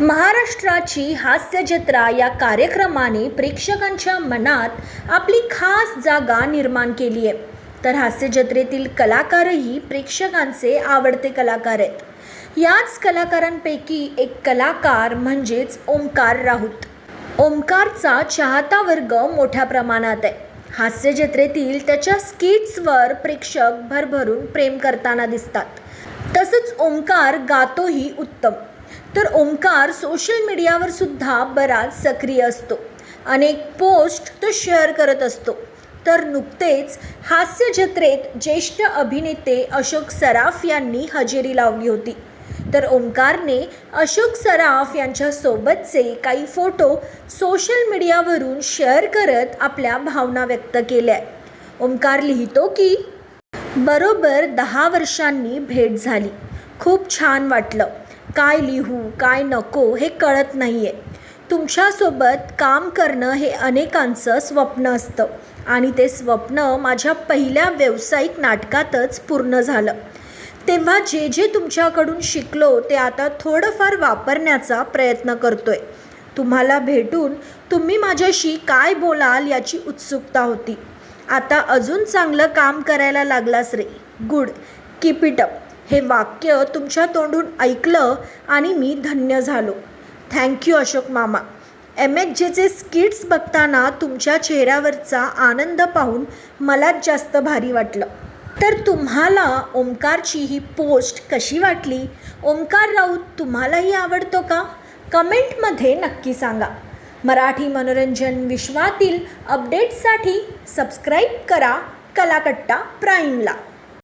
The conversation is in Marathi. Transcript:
महाराष्ट्राची हास्य जत्रा या कार्यक्रमाने प्रेक्षकांच्या मनात आपली खास जागा निर्माण केली आहे. तर हास्य जत्रेतील कलाकारही प्रेक्षकांचे आवडते कलाकार आहेत. याच कलाकारांपैकी एक कलाकार म्हणजेच ओंकार राऊत. ओंकारचा चाहता वर्ग मोठ्या प्रमाणात आहे. हास्य जत्रेतील त्याच्या स्किट्सवर प्रेक्षक भरभरून प्रेम करताना दिसतात. तसंच ओंकार गातोही उत्तम. तर ओंकार सोशल मीडियावर सुद्धा बराच सक्रिय असतो. अनेक पोस्ट तो शेअर करत असतो. तर नुकतेच हास्य जत्रेत ज्येष्ठ अभिनेते अशोक सराफ यांनी हजेरी लावली होती. तर ओंकारने अशोक सराफ यांच्यासोबतचे काही फोटो सोशल मीडियावरून शेअर करत आपल्या भावना व्यक्त केल्या. ओंकार लिहितो की बरोबर दहा वर्षांनी भेट झाली. खूप छान वाटलं. काय लिहू काय नको हे कळत नाही आहे तुमच्यासोबत काम करणं हे अनेकांचं स्वप्न असतं आणि ते स्वप्न माझ्या पहिल्या व्यावसायिक नाटकातच पूर्ण झालं. तेव्हा जे जे तुमच्याकडून शिकलो ते आता थोडंफार वापरण्याचा प्रयत्न करतोय. तुम्हाला भेटून तुम्ही माझ्याशी काय बोलाल याची उत्सुकता होती. आता अजून चांगलं काम करायला लागलास रे. गुड. Keep it up. हे वाक्य तुमच्या तोंडून ऐकलं आणि मी धन्य झालो. थँक्यू अशोक मामा. एम एच जेचे स्किट्स बघताना तुमच्या चेहऱ्यावरचा आनंद पाहून मलाच जास्त भारी वाटलं. तर तुम्हाला ओमकारची ही पोस्ट कशी वाटली? ओंकार राऊत तुम्हालाही आवडतो का? कमेंटमध्ये नक्की सांगा. मराठी मनोरंजन विश्वातील अपडेट्ससाठी सबस्क्राईब करा कलाकट्टा प्राईमला.